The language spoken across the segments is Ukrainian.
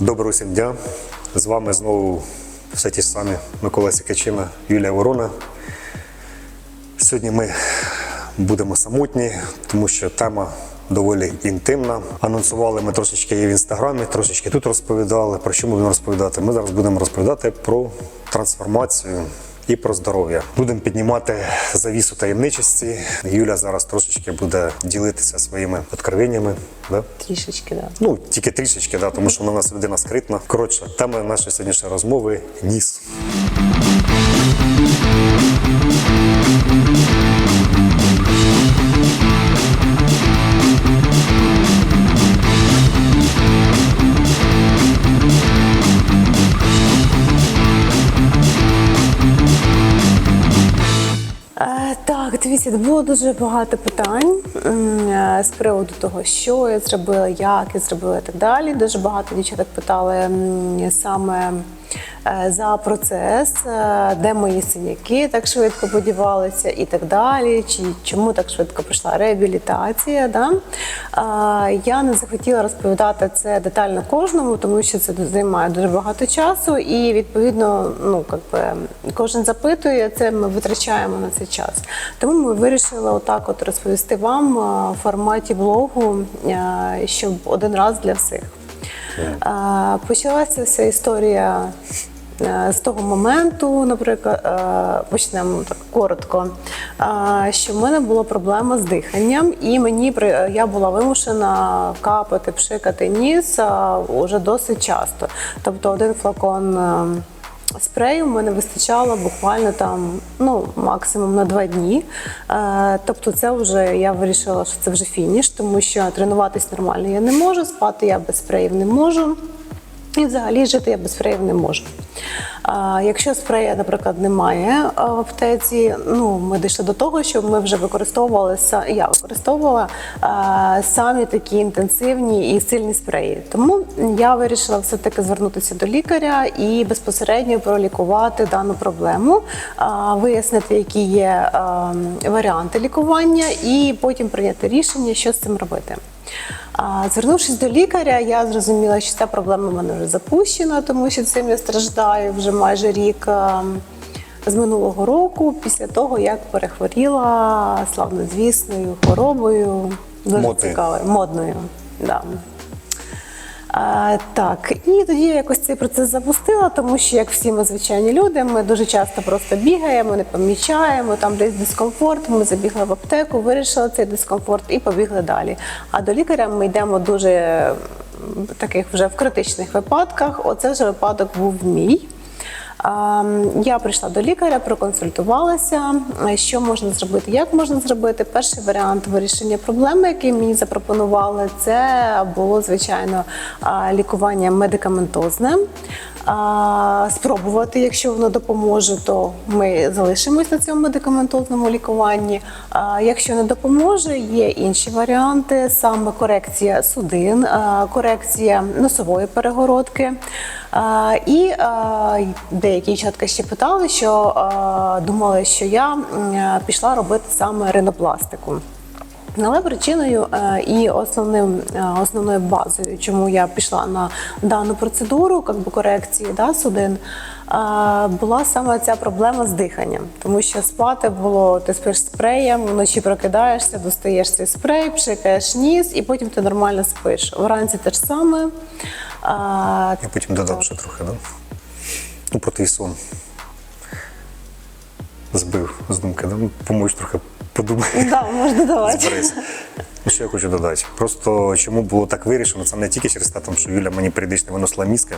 Доброго всім дня. З вами знову все ті самі Микола Сікачина, Юлія Ворона. Сьогодні ми будемо самотні, тому що тема доволі інтимна. Анонсували ми трошечки її в інстаграмі, трошечки тут розповідали. Про що ми будемо розповідати? Ми зараз будемо розповідати про трансформацію і про здоров'я. Будемо піднімати завісу таємничості. Юля зараз трошечки буде ділитися своїми відкровеннями. Да? Трішечки, да. Ну, тільки трішечки, да, тому що вона у нас людина скритна. Коротше, тема нашої сьогоднішньої розмови ніс. Дивіться, було дуже багато питань е, з приводу того, що я зробила, як я зробила і так далі. Дуже багато дівчаток питали саме за процес, е, де мої синяки так швидко подівалися і так далі. Чи чому так швидко пройшла реабілітація? Да? Е, Я не захотіла розповідати це детально кожному, тому що це займає дуже багато часу, і відповідно, ну би кожен запитує це. Ми витрачаємо на це час. Тому ми вирішили отак, от розповісти вам е, в форматі блогу, е, щоб один раз для всіх. Е, Почалася вся історія. Е, З того моменту, наприклад, е, почнемо так коротко, е, що в мене була проблема з диханням, і мені я була вимушена капати, пшикати ніс уже досить часто. Тобто один флакон спрею в мене вистачало буквально там ну максимум на два дні. Тобто, це вже я вирішила, що це вже фініш, тому що тренуватись нормально я не можу, спати я без спреїв не можу. І взагалі жити я без спреїв не можу. А, якщо спрея, наприклад, немає а, в аптеці, ну ми дійшли до того, що ми вже використовували я використовувала а, самі такі інтенсивні і сильні спреї. Тому я вирішила все-таки звернутися до лікаря і безпосередньо пролікувати дану проблему, а, вияснити, які є а, варіанти лікування, і потім прийняти рішення, що з цим робити. Звернувшись до лікаря, я зрозуміла, що ця проблема в мене вже запущена, тому що цим я страждаю вже майже рік з минулого року, після того, як перехворіла славнозвісною хворобою, дуже цікавою, модною. Да. А, так, і тоді я якось цей процес запустила, тому що, як всі ми звичайні люди, ми дуже часто просто бігаємо, не помічаємо, там десь дискомфорт. Ми забігли в аптеку, вирішили цей дискомфорт і побігли далі. А до лікаря ми йдемо дуже таких вже в критичних випадках. Оце вже випадок був мій. А, Я прийшла до лікаря, проконсультувалася, е, що можна зробити, як можна зробити. Перший варіант вирішення проблеми, який мені запропонували, це було звичайно лікування медикаментозне. Спробувати, якщо воно допоможе, то ми залишимось на цьому медикаментозному лікуванні. А Якщо не допоможе, є інші варіанти: саме корекція судин, корекція носової перегородки. І деякі дівчатка ще питали, що думали, що я пішла робити саме ринопластику. Але причиною е, і основним е, основною базою, чому я пішла на дану процедуру, як би корекції да, судин, е, була саме ця проблема з диханням, тому що спати було ти спиш спреєм, вночі прокидаєшся, достаєш цей спрей, пшикаєш ніс, і потім ти нормально спиш. Вранці те ж саме. Я потім додам ще трохи, да? Ну, про твій сон. Збив з думки, да? Ну, трохи подумати. Да, можна давати. Ну, що я хочу додати? Просто чому було так вирішено, це не тільки через те, що Юля мені періодично виносила мізки,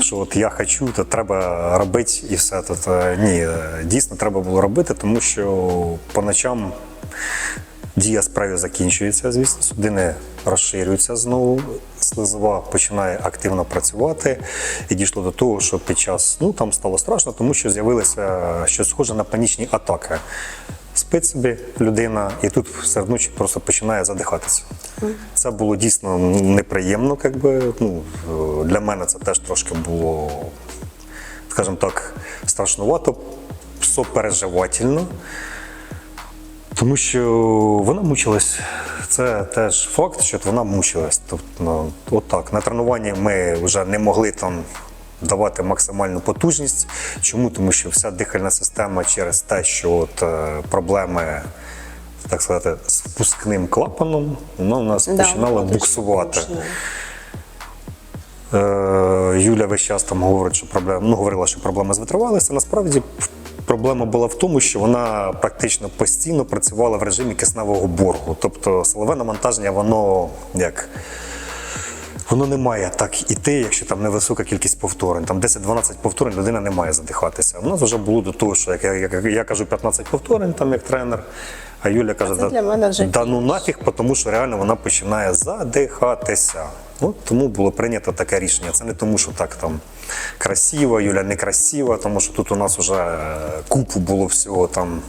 що от я хочу, то треба робити і все. Тут, е, ні, е, дійсно треба було робити, тому що по ночам дія справи закінчується, звісно, судини розширюються знову, слизова починає активно працювати. І дійшло до того, що під час ну там стало страшно, тому що з'явилося щось схоже на панічні атаки. Спить собі людина, і тут серед ночі просто починає задихатися. Це було дійсно неприємно, якби ну для мене це теж трошки було, скажімо так, страшнувато, сопереживательно. Тому що вона мучилась Це теж факт, що вона мучилась. Тобто, ну, от так, на тренуванні ми вже не могли там давати максимальну потужність. Чому? Тому що вся дихальна система через те, що от, е, проблеми, так сказати, з впускним клапаном, вона у нас Да, починала виходить, буксувати. Е, Юля весь час там говорить, що проблема, ну, говорила, що проблема з витривалістю. Насправді проблема була в тому, що вона практично постійно працювала в режимі кисневого боргу. Тобто силове навантаження, воно як. Воно не має так іти, якщо там невисока кількість повторень. Там 10-12 повторень людина не має задихатися. У нас вже було до того, що як я, як я кажу 15 повторень, там як тренер, а Юля каже, це для мене вже да ну нафіг, тому що реально вона починає задихатися. От тому було прийнято таке рішення. Це не тому, що так там красиво, Юля не красива, тому що тут у нас вже е, купу було всього там.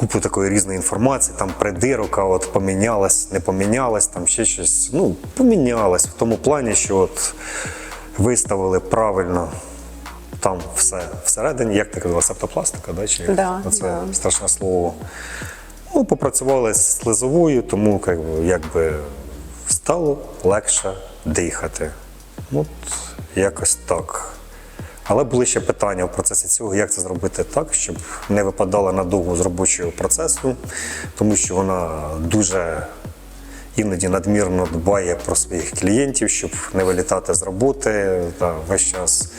Купу такої різної інформації, там придирок, а от помінялась, не помінялась, там ще щось. Ну, помінялась в тому плані, що от виставили правильно там все всередині, як ти казала, септопластика, да? Чи Да, це да. страшне слово. Ну, попрацювали з слизовою, тому якби стало легше дихати. От якось так. Але були ще питання в процесі цього, як це зробити так, щоб не випадала надовго з робочого процесу, тому що вона дуже іноді надмірно дбає про своїх клієнтів, щоб не вилітати з роботи. Та весь час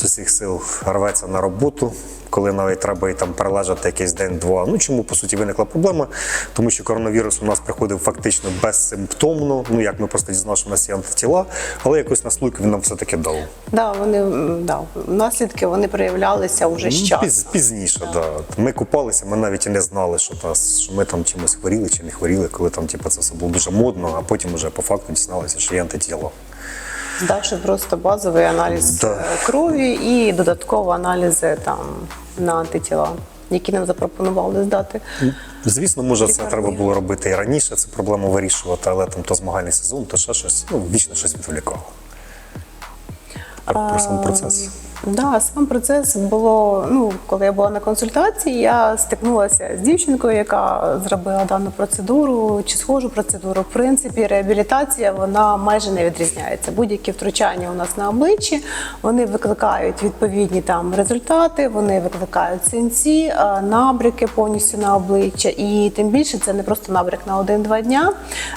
з усіх сил рветься на роботу, коли навіть треба і там перележати якийсь день-два. Ну чому по суті виникла проблема? Тому що коронавірус у нас приходив фактично безсимптомно. Ну як ми просто дізналися, що у нас є антитіла, але якось на слуйку він нам все-таки дав. Да, вони да, наслідки вони проявлялися вже з Ну, часу. піз- пізніше, да. Ми купалися, ми навіть і не знали, що, нас, що ми там чимось хворіли чи не хворіли, коли там типу, це все було дуже модно, а потім вже по факту дізналися, що є антитіло. Здавши просто базовий аналіз Да. е, крові і додатково аналізи там на антитіла, які нам запропонували здати. Звісно, може, це треба було робити і раніше, цю проблему вирішувати, але там то змагальний сезон, то ще щось, ну, вічно щось відволікало. Про сам процес. Да, сам процес було. Ну, коли я була на консультації, я стикнулася з дівчинкою, яка зробила дану процедуру чи схожу процедуру. В принципі, реабілітація вона майже не відрізняється. Будь-які втручання у нас на обличчі вони викликають відповідні там результати, вони викликають синці, е, набряки повністю на обличчя. І тим більше це не просто набряк на один-два дня.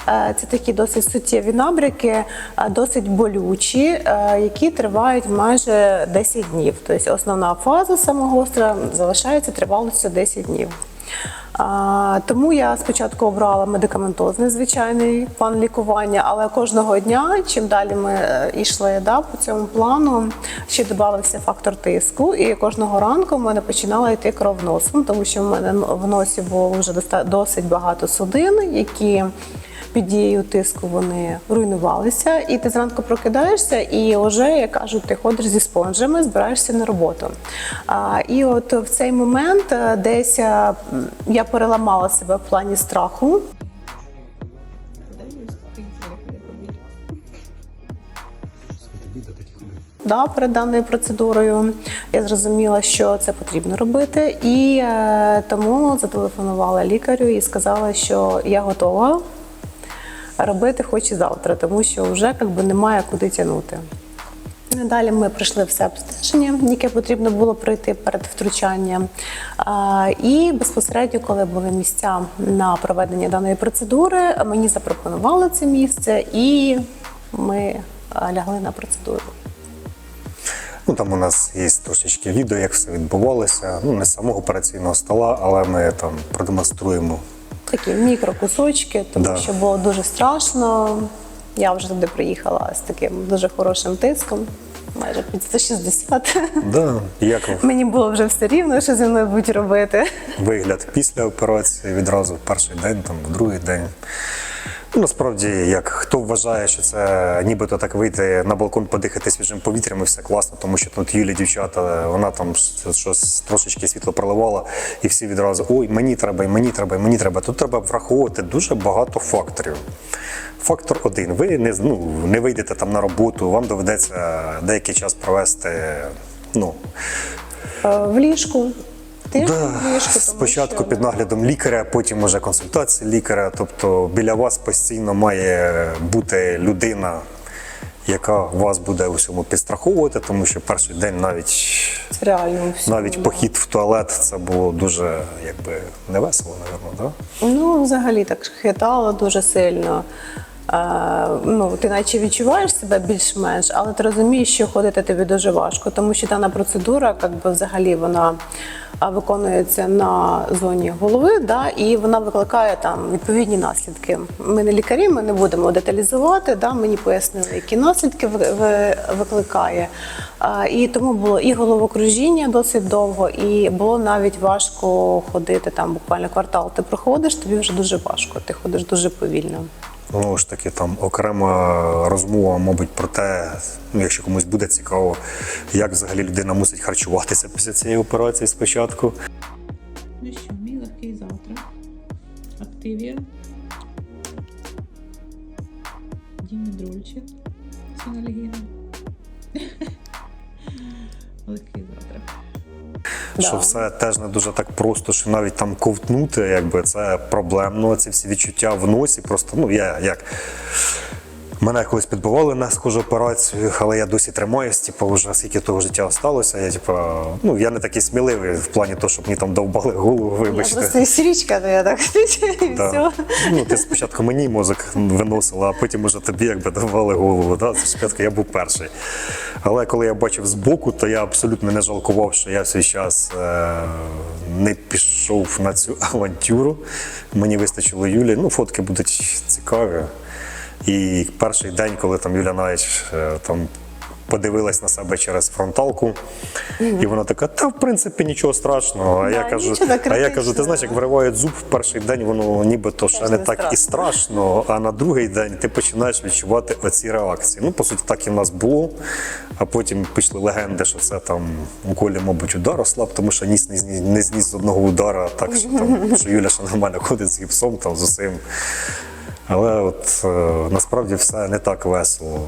Е, Це такі досить суттєві набряки, е, досить болючі, які тривають майже 10 днів. Тобто основна фаза самогостра залишається тривалістю 10 днів. А, тому я спочатку обрала медикаментозний звичайний план лікування, але кожного дня, чим далі ми е, йшли да, по цьому плану, ще додавався фактор тиску, і кожного ранку в мене починала йти кров носом, тому що в мене в носі було вже досить багато судин, які під дією тиску вони руйнувалися, і ти зранку прокидаєшся, і вже, як кажуть, ти ходиш зі спонжами, збираєшся на роботу. А, і от в цей момент е, десь е, я переламала себе в плані страху. Да, перед даною процедурою я зрозуміла, що це потрібно робити, і е, тому зателефонувала лікарю і сказала, що я готова робити хоч і завтра, тому що вже якби немає куди тягнути. Далі ми прийшли все обстеження, яке потрібно було пройти перед втручанням. І безпосередньо, коли були місця на проведення даної процедури, мені запропонували це місце, і ми лягли на процедуру. Ну там у нас є трошечки відео, як все відбувалося. Ну не з самого операційного стола, але ми там продемонструємо. Такі мікрокусочки, тому Да. що було дуже страшно. Я вже туди приїхала з таким дуже хорошим тиском, майже під 160. Да, як Мені було вже все рівно, що зі мною будуть робити. вигляд після операції відразу в перший день, там в другий день. Ну, насправді, як хто вважає, що це нібито так вийти на балкон, подихати свіжим повітрям і все класно, тому що тут Юлі дівчата, вона там щось трошечки світло проливала, і всі відразу ой, мені треба, і мені треба, і мені треба. Тут треба враховувати дуже багато факторів. Фактор один: ви не, ну, не вийдете там на роботу, вам доведеться деякий час провести. Ну, Е, В ліжку тиждень Да, тому спочатку що, під наглядом лікаря, потім уже консультації лікаря. Тобто біля вас постійно має бути людина, яка вас буде у всьому підстраховувати, тому що перший день навіть реально всьому, навіть да. похід в туалет це було дуже якби невесело, напевно, да? Ну, взагалі так хитало дуже сильно. Ну, ти наче відчуваєш себе більш-менш, але ти розумієш, що ходити тобі дуже важко, тому що дана процедура, як би взагалі вона виконується на зоні голови, да, і вона викликає там відповідні наслідки. Ми не лікарі, ми не будемо деталізувати. Да, мені пояснили, які наслідки ви- ви- викликає. І тому було і головокружіння досить довго, і було навіть важко ходити там буквально квартал. Ти проходиш, тобі вже дуже важко. Ти ходиш дуже повільно. Знову ж таки, там окрема розмова, мабуть, про те, ну, якщо комусь буде цікаво, як взагалі людина мусить харчуватися після цієї операції спочатку. Ну що, мій легкий завтра. Активія. Дімедрольчик. Синальгіна. Що Да. все теж не дуже так просто, що навіть там ковтнути, якби це проблемно. Ці всі відчуття в носі. Просто ну я як. Мене колись підбивали на схожу операцію, але я досі тримаюсь, типу, вже скільки того життя осталося. Я типу, ну я не такий сміливий в плані того, щоб мені там довбали голову, Я вибачте. просто істеричка, то я так і Да. все. Ну, ти спочатку мені мозок виносила, а потім уже тобі якби давали голову. Да? Спочатку я був перший. Але коли я бачив збоку, то я абсолютно не жалкував, що я в свій час е- не пішов на цю авантюру. Мені вистачило Юлі. Ну, фотки будуть цікаві. І перший день, коли там Юля навіть е, там. Подивилась на себе через фронталку, і вона така: та в принципі нічого страшного. А Да, я кажу, а я кажу, ти знаєш, як виривають зуб в перший день, воно нібито ще не не так і страшно, а на другий день ти починаєш відчувати оці реакції. Ну, по суті, так і в нас було. А потім пішли легенди, що це там у Колі, мабуть, удар ослаб, тому що ніс не зніс, не зніс з одного удара, так що там що Юля ще нормально ходить з гіпсом, там з усім. Але от е, насправді все не так весело.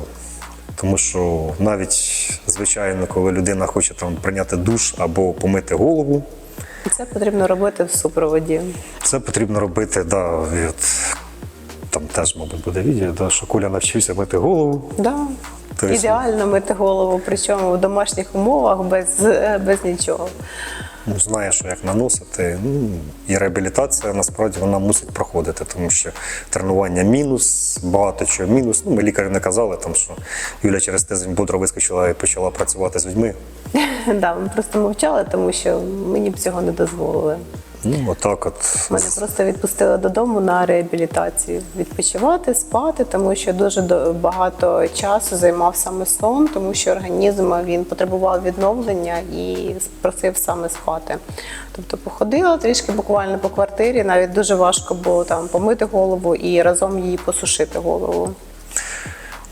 Тому що навіть звичайно, коли людина хоче там прийняти душ або помити голову, І Це потрібно робити в супроводі. це потрібно робити, да, від, там теж, мабуть, буде відео, да, що Коля навчився мити голову. Да. Тобто- Ідеально мити голову, причому в домашніх умовах без, е, без нічого. Ну, знає, що як наносити. Ну, і реабілітація насправді вона мусить проходити, тому що тренування мінус, багато чого мінус. Ну, ми лікарі не казали, там, що Юля через тиждень бодро вискочила і почала працювати з людьми. Так, ми просто мовчали, тому що мені б цього не дозволили. Ну, отак от. Мене просто відпустили додому на реабілітацію. Відпочивати, спати, тому що дуже багато часу займав саме сон, тому що організм він потребував відновлення і просив саме спати. Тобто походила трішки буквально по квартирі, навіть дуже важко було там помити голову і разом її посушити голову.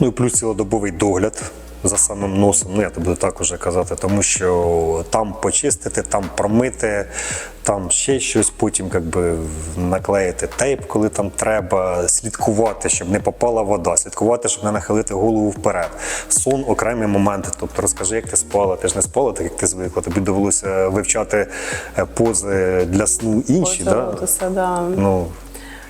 Ну і плюс цілодобовий догляд за самим носом. Ну я тобі буду так уже казати, тому що там почистити, там промити, там ще щось, потім якби наклеїти тейп, коли там треба, слідкувати, щоб не попала вода, слідкувати, щоб не нахилити голову вперед. Сон окремі моменти. Тобто розкажи, як ти спала. Ти ж не спала, так як ти звикла. Тобі довелося вивчати е, пози для сну інші. Да? Позолотися, да. Ну,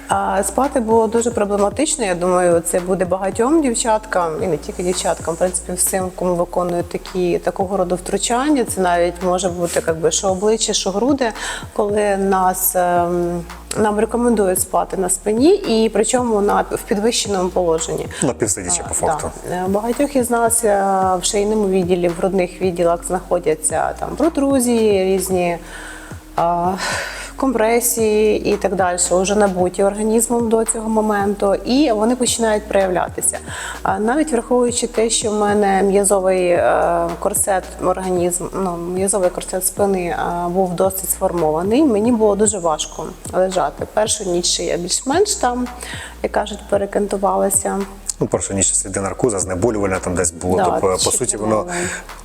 А спати було дуже проблематично. Я думаю, це буде багатьом дівчаткам, і не тільки дівчаткам, в принципі, всім, кому виконують такі такого роду втручання. Це навіть може бути якби що обличчя, що груди, коли нас ем, нам рекомендують спати на спині, і причому на в підвищеному положенні. напівсидячи по факту. Так. Е, Багатьох із нас е, в шийному відділі, в грудних відділах знаходяться там протрузії, різні а, компресії і так далі, вже набуті організмом до цього моменту, і вони починають проявлятися. Навіть враховуючи те, що в мене м'язовий е, корсет організм, ну м'язовий корсет спини е, був досить сформований, мені було дуже важко лежати. Першу ніч я більш-менш там, як кажуть, перекантувалася. Ну, перше ніж сліди наркоза, знеболювальне там десь було. Да, тобто, по суті, воно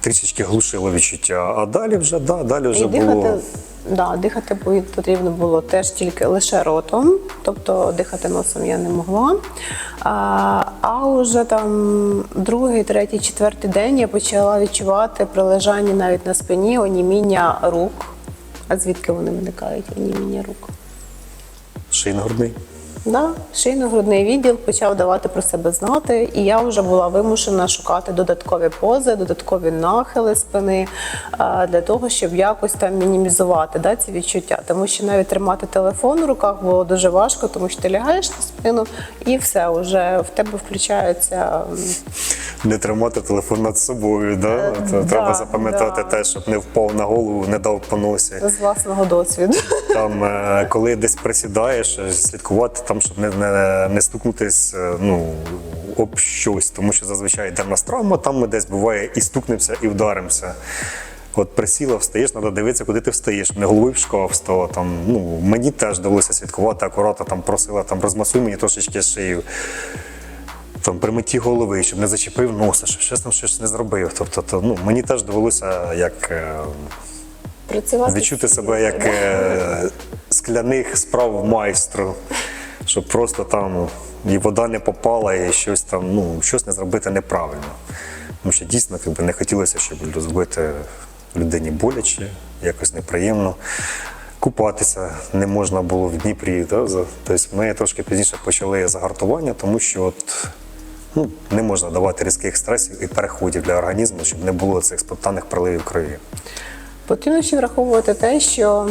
трішечки глушило відчуття. А далі вже, да, далі вже І було. дихати, да, дихати потрібно було теж тільки лише ротом, тобто дихати носом я не могла. А, а вже там другий, третій, четвертий день я почала відчувати при лежанні навіть на спині оніміння рук. А звідки вони виникають оніміння рук? Шийно-грудний. Да, шийно-грудний відділ почав давати про себе знати, і я вже була вимушена шукати додаткові пози, додаткові нахили спини для того, щоб якось там мінімізувати да, ці відчуття. Тому що навіть тримати телефон в руках було дуже важко, тому що ти лягаєш на спину і все, вже в тебе включаються Не тримати телефон над собою, да? То Е, да, треба запам'ятати да. те, щоб не впав на голову, не дав по носі. з власного досвіду. Там, е, коли десь присідаєш, е, слідкувати там, щоб не, не, не стукнутись е, ну, об щось, тому що зазвичай йде в нас травма, там ми десь буває і стукнемося, і вдаримося. От присіла, встаєш, треба дивитися, куди ти встаєш, не головою в шкаф стало. Там, ну, мені теж довелося слідкувати акуратно, там просила, там розмасуй мені трошечки шию. Там при митті голови, щоб не зачепив носа, щоб щось там щось не зробив. Тобто, то, ну, мені теж довелося як е, Працювати відчути себе як е, скляних справ майстру, щоб просто там і вода не попала, і щось там, ну, щось не зробити неправильно. Тому що дійсно якби, не хотілося, щоб зробити людині боляче, якось неприємно. Купатися не можна було в Дніпрі. Да? Тобто ми трошки пізніше почали загартування, тому що от, ну, не можна давати різких стресів і переходів для організму, щоб не було цих спонтанних проливів крові. Потрібно ще враховувати те, що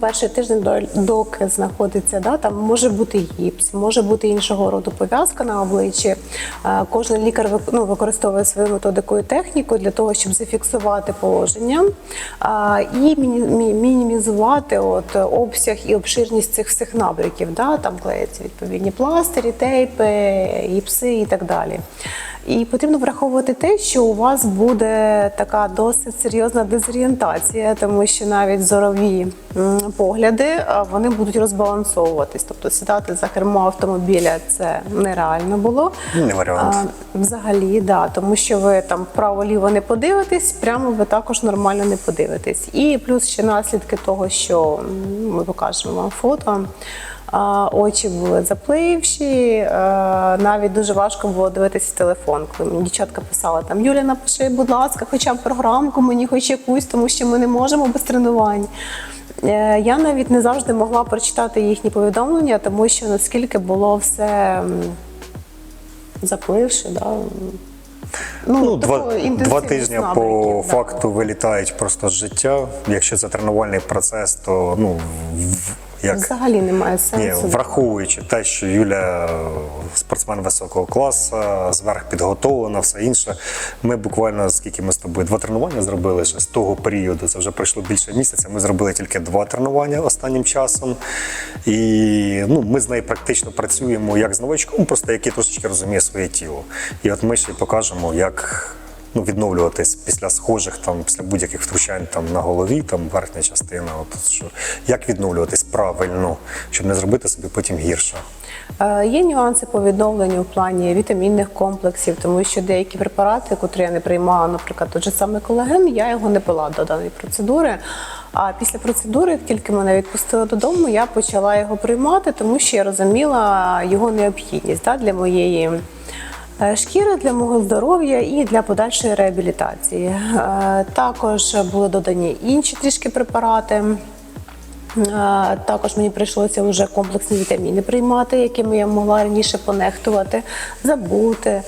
перший тиждень до- доки знаходиться, да, там може бути гіпс, може бути іншого роду пов'язка на обличчі. Е, Кожен лікар ну, використовує свою методику і техніку для того, щоб зафіксувати положення і мінімізувати от, обсяг і обширність цих всіх набряків. Да? Там клеяться відповідні пластирі, тейпи, гіпси і так далі. І потрібно враховувати те, що у вас буде така досить серйозна дезорієнтація, тому що навіть зорові погляди вони будуть розбалансовуватись. Тобто сідати за кермо автомобіля це нереально було. Ну, не варіант. А, взагалі, да, тому що ви там вправо-ліво не подивитесь, прямо ви також нормально не подивитесь. І плюс ще наслідки того, що ми покажемо вам фото. Очі були запливші, навіть дуже важко було дивитися телефон. Коли мені дівчатка писала там Юля, напиши, будь ласка, хоча б програмку, мені хоч якусь, тому що ми не можемо без тренувань. Е, Я навіть не завжди могла прочитати їхні повідомлення, тому що наскільки було все запливши, да. Ну, два, два інтенсивного тижні по да. факту вилітають просто з життя. Якщо це тренувальний процес, то ну як Взагалі немає ні, сенсу. враховуючи те, що Юля спортсмен високого класу, зверх підготовлена, все інше. Ми буквально скільки ми з тобою два тренування зробили ще з того періоду. Це вже пройшло більше місяця. Ми зробили тільки два тренування останнім часом. І ну, ми з нею практично працюємо як з новачком, просто який трошечки розуміє своє тіло. І от ми ще й покажемо, як. Ну, відновлюватись після схожих, там, після будь-яких втручань там, на голові, там верхня частина. От, що, як відновлюватись правильно, щоб не зробити собі потім гірше. Е, Є нюанси по відновленню в плані вітамінних комплексів, тому що деякі препарати, котрі я не приймала, наприклад, той же саме колаген, я його не пила до даної процедури. А після процедури, як тільки мене відпустили додому, я почала його приймати, тому що я розуміла його необхідність да, для моєї. Е, Шкіри для мого здоров'я і для подальшої реабілітації. Е, Також були додані інші трішки препарати. Е, Також мені прийшлося вже комплексні вітаміни приймати, якими я могла раніше понехтувати, забути.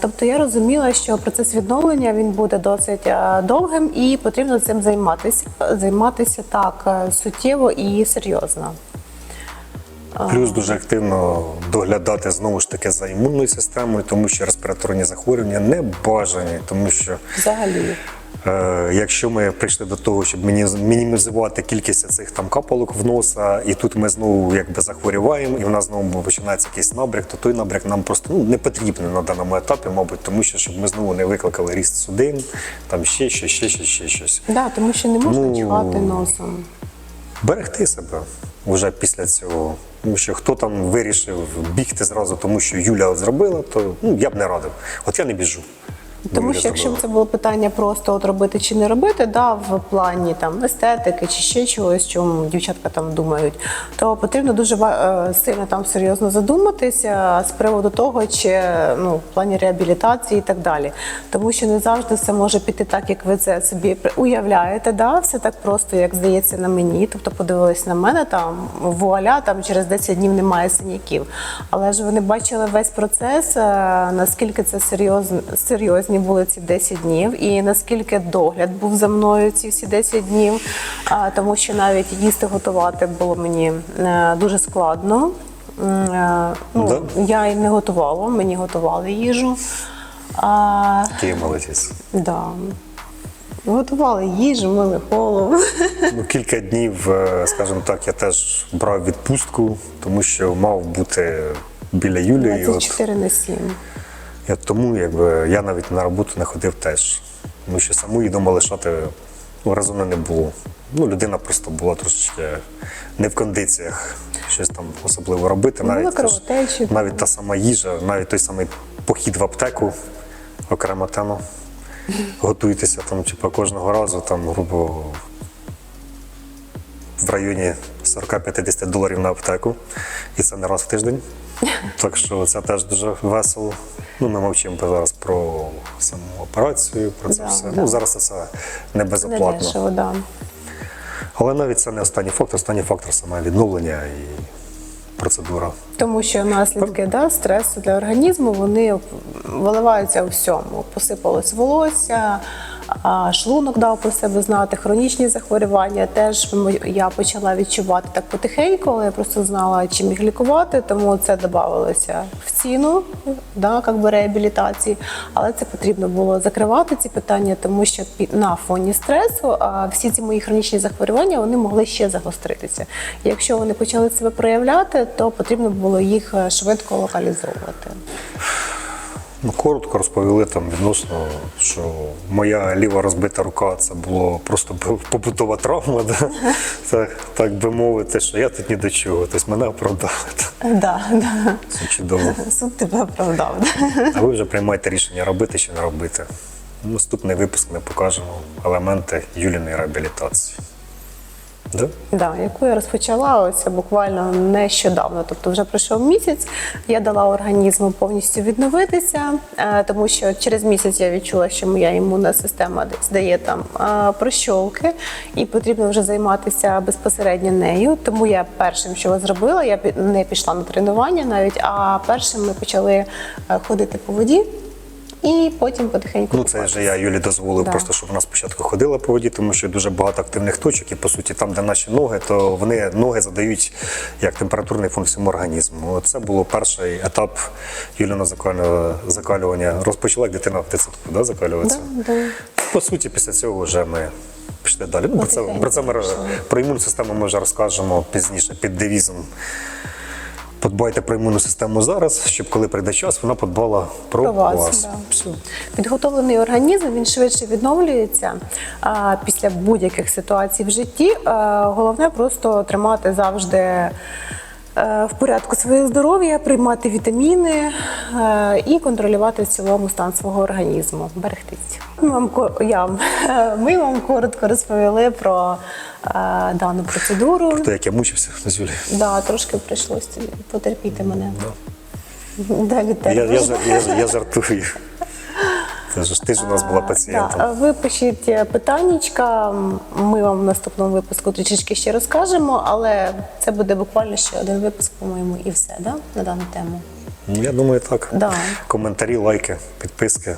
Тобто я розуміла, що процес відновлення він буде досить довгим і потрібно цим займатися. Займатися так суттєво і серйозно. Плюс дуже активно доглядати знову ж таки за імунною системою, тому що респіраторні захворювання не бажані, тому що. Взагалі. Е, якщо ми прийшли до того, щоб мінімізувати кількість цих там капалок в носа, і тут ми знову якби захворюваємо, і в нас знову починається якийсь набряк, то той набряк нам просто ну, не потрібен на даному етапі, мабуть, тому що щоб ми знову не викликали ріст судин, там ще щось, ще щось, ще щось. Да, тому що не можна чхати носом. Берегти себе вже після цього. Тому що хто там вирішив бігти зразу, тому що Юля зробила, то ну, я б не радив. От я не біжу. Тому що якщо б це було питання просто от робити чи не робити, да, в плані там естетики чи ще чогось, чому дівчатка там думають, то потрібно дуже е, сильно там серйозно задуматися з приводу того, чи ну в плані реабілітації і так далі. Тому що не завжди все може піти так, як ви це собі уявляєте. Да? Все так просто, як здається на мені. Тобто подивились на мене там вуаля, там через 10 днів немає синяків. Але ж вони бачили весь процес, е, наскільки це серйозно, серйозні були ці 10 днів, і наскільки догляд був за мною ці всі 10 днів. Тому що навіть їсти готувати було мені е, дуже складно. Е, Ну, Да? Я і не готувала, мені готували їжу. А, Який молодець. да. Готували їжу, мили голову. Ну, кілька днів, е, скажімо так, я теж брав відпустку, тому що мав бути біля Юлії. і От, 24 на 7. І тому якби, я навіть на роботу не ходив теж. Тому що саму її дома лишати ну, резону не було. Ну, людина просто була трошечки не в кондиціях щось там особливо робити. Навіть, теж- навіть та сама їжа, навіть той самий похід в аптеку, окрема тема. Готуйтеся там, типу, кожного разу, там, грубо в районі 40-50 доларів на аптеку. І це не раз в тиждень. Так що це теж дуже весело. Ну, ми мовчимо зараз про саму операцію, про це Да, все. да. Ну, зараз це все не Не безоплатно. дешево, да. Але навіть це не останній фактор, останній фактор саме відновлення і процедура. Тому що наслідки да, стресу для організму вони виливаються у всьому. Посипалось волосся, шлунок дав про себе знати, хронічні захворювання. Теж я почала відчувати так потихеньку, але я просто знала, чим їх лікувати, тому це додавалося в ціну да, как би реабілітації. Але це потрібно було закривати ці питання, тому що на фоні стресу всі ці мої хронічні захворювання вони могли ще загостритися. Якщо вони почали себе проявляти, то потрібно було їх е, швидко локалізовувати. Ну, коротко розповіли там відносно, що моя ліва розбита рука це було просто побутова травма, да? так, так би мовити, що я тут ні до чого. Тобто мене оправдали. Да, да. Це чудово. Суд тебе оправдав. Да? А ви вже приймаєте рішення робити чи не робити. Наступний випуск ми покажемо елементи Юліної реабілітації. Да? Да, яку я розпочала ось буквально нещодавно. Тобто вже пройшов місяць. Я дала організму повністю відновитися, е, тому що через місяць я відчула, що моя імунна система десь дає там е, прощолки, і потрібно вже займатися безпосередньо нею. Тому я першим, що зробила, я не пішла на тренування навіть, а першим ми почали е, ходити по воді. І потім потихеньку Ну, це вже я Юлі дозволив Да. просто, щоб вона спочатку ходила по воді, тому що дуже багато активних точок, і по суті, там, де наші ноги, то вони ноги задають як температурний фон всьому організму. Це було перший етап Юліного закалювання. Розпочала як дитина в дитсадку, да, закалюватися. Да, да. По суті, після цього вже ми пішли далі. Ну, про, це, про це ми про імунну систему ми вже розкажемо пізніше під девізом. Подбайте про імунну систему зараз, щоб коли прийде час, вона подбала про, Про вас, вас. да. Все. Підготовлений організм він швидше відновлюється а, після будь-яких ситуацій в житті. А, головне просто тримати завжди. Е, В порядку своє здоров'я, приймати вітаміни е, і контролювати в цілому стан свого організму. Берегтись. Ми вам я ми вам коротко розповіли про е, дану процедуру. То як я мучився з Юлією. Да, трошки прийшлося потерпіти мене. Далі Я, я, я, ж- я жартую. Ти ж у нас була пацієнтом. Так, ви пишіть е, питаннячка, ми вам в наступному випуску трішечки ще розкажемо, але це буде буквально ще один випуск, по-моєму, і все да? на дану тему. Ну, я думаю, так. Да. Коментарі, лайки, підписки.